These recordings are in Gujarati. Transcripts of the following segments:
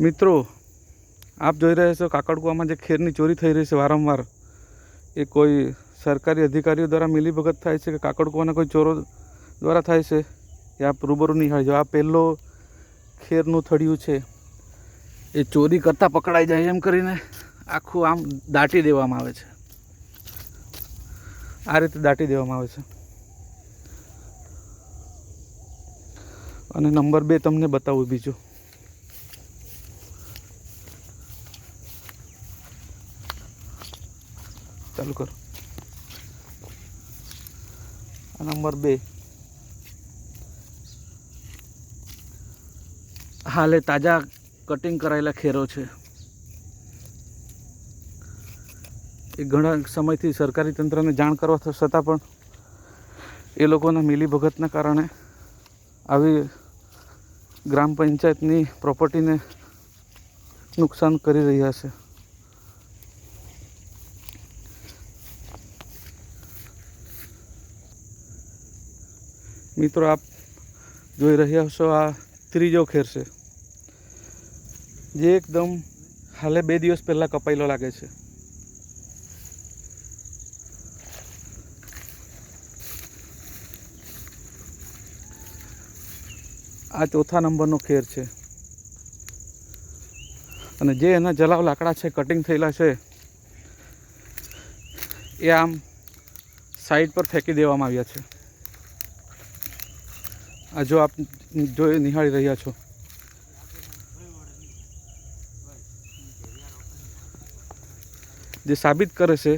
મિત્રો, આપ જોઈ રહ્યા છો કાકડકુવામાં જે ખેરની ચોરી થઈ રહી છે વારંવાર. એ કોઈ સરકારી અધિકારીઓ દ્વારા મિલીભગત થાય છે કે કાકડકુવાના કોઈ ચોરો દ્વારા થાય છે? એ આપ રૂબરૂ નિહાળજો. આ પહેલો ખેરનું થડિયું છે. એ ચોરી કરતાં પકડાઈ જાય એમ કરીને આખું આમ દાટી દેવામાં આવે છે. આ રીતે દાટી દેવામાં આવે છે. અને નંબર બે તમને બતાવું બીજું. ચાલુ કરો. નંબર બે. હાલે તાજા કટિંગ કરાયેલા ખેરો છે. એ ઘણા સમયથી સરકારી તંત્રને જાણ કરવા છતાં પણ એ લોકોના મિલીભગતના કારણે આવી ગ્રામ પંચાયતની પ્રોપર્ટીને નુકસાન કરી રહ્યા છે. મિત્રો, આપ જોઈ રહ્યા છો આ ત્રીજો ખેર છે, જે એકદમ હાલે બે દિવસ પહેલાં કપાયેલો લાગે છે. આ ચોથા નંબરનો ખેર છે. અને જે એના જલાવ લાકડા છે કટિંગ થયેલા છે, એ આમ સાઈડ પર ફેંકી દેવામાં આવ્યા છે. આ જો આપ જોઈ નિહાળી રહ્યા છો. જે સાબિત કરે છે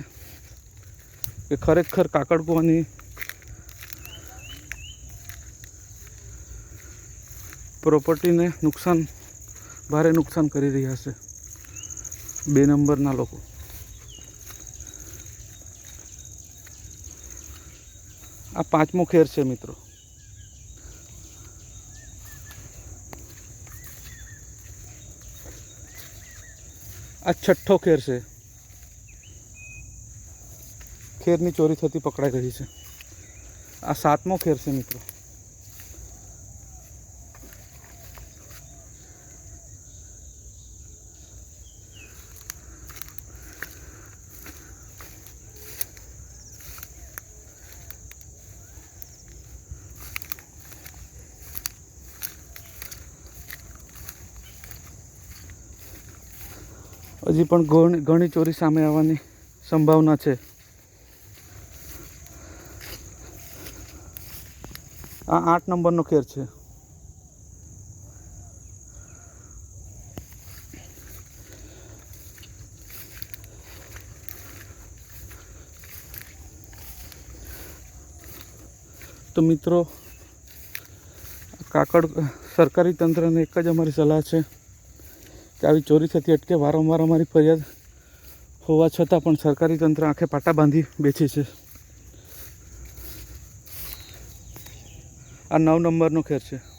કે ખરેખર કાકડકુવાની પ્રોપર્ટીને નુકસાન, ભારે નુકસાન કરી રહ્યા છે બે નંબરના લોકો. આ પાંચમો ખેર છે મિત્રો. આ છઠ્ઠો ખેર છે. ખેરની ચોરી થતી પકડાઈ રહી છે. આ સાતમો ખેર છે મિત્રો. હજી પણ ઘણી ઘણી ચોરી સામે આવવાની સંભાવના છે. આ આઠ નંબરનો ખેર છે. તો મિત્રો, કાકડ સરકારી તંત્રને એક જ અમારી સલાહ છે. કે આવી ચોરી થતી અટકે વારંવાર અમારી ફરિયાદ હોવા છતાં પણ સરકારી તંત્ર આંખે પાટા બાંધી બેઠી છે. આ નવ નંબરનો ખેર છે.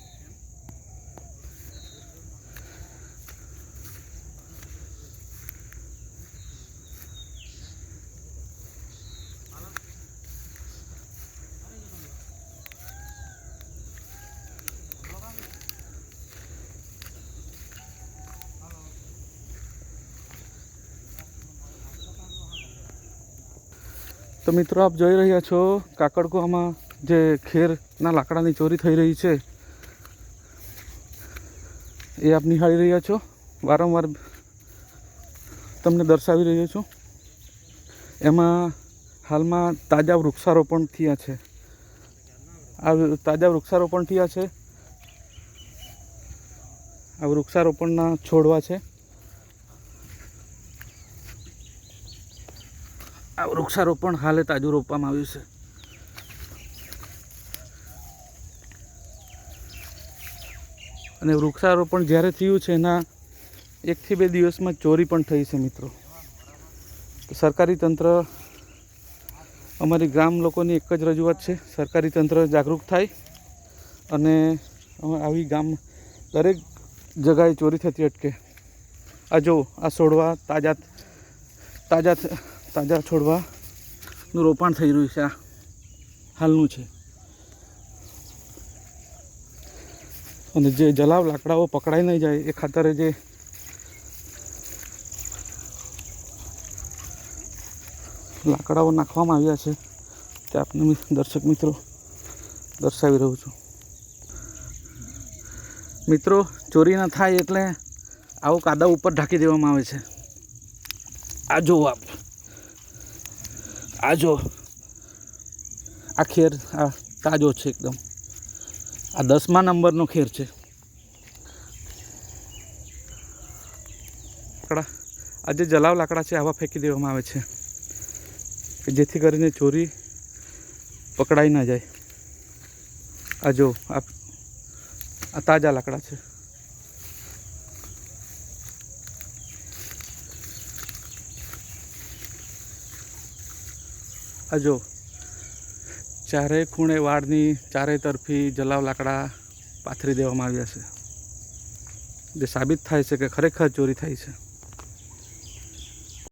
તો મિત્રો આપ જોઈ રહ્યા છો કાકડકુવામાં જે ખેરના લાકડાની ચોરી થઈ રહી છે. એ આપ નિહાળી રહ્યા છો. વારંવાર તમને દર્શાવી રહ્યો છું. એમાં હાલમાં તાજા વૃક્ષારોપણ થયા છે. આ તાજા વૃક્ષારોપણ થયા છે. આ વૃક્ષારોપણના છોડવા છે. વૃક્ષારોપણ હાલે તાજું રોપવામાં આવ્યું છે. અને વૃક્ષારોપણ જ્યારે થયું છે, એના એકથી બે દિવસમાં ચોરી પણ થઈ છે મિત્રો. સરકારી તંત્ર, અમારી ગામ લોકોની એક જ રજૂઆત છે, સરકારી તંત્ર જાગૃત થાય અને આવી ગામ દરેક જગાએ ચોરી થતી અટકે. આ જો, આ છોડવા તાજા તાજા તાજા છોડવાનું રોપાણ થઈ રહ્યું છે. આ હાલનું છે. અને જે જલાવ લાકડાઓ પકડાઈ નહીં જાય એ ખાતરે જે લાકડાઓ નાખવામાં આવ્યા છે, તે આપને દર્શક મિત્રો દર્શાવી રહ્યો છું. મિત્રો, ચોરી ન થાય એટલે આવું કાદા ઉપર ઢાંકી દેવામાં આવે છે. આ જુઓ આપ. આ જો, આ ખેર, આ તાજો છે એકદમ. આ દસમા નંબરનો ખેર છે. લાકડા આ જે જલાવ લાકડા છે, આવા ફેંકી દેવામાં આવે છે. કે જેથી કરીને ચોરી પકડાઈ ના જાય. આ જો આ તાજા લાકડા છે. આ જો ચારેય ખૂણે વાડની ચારે તરફી જલાવ લાકડા પાથરી દેવામાં આવ્યા છે. જે સાબિત થાય છે કે ખરેખર ચોરી થાય છે.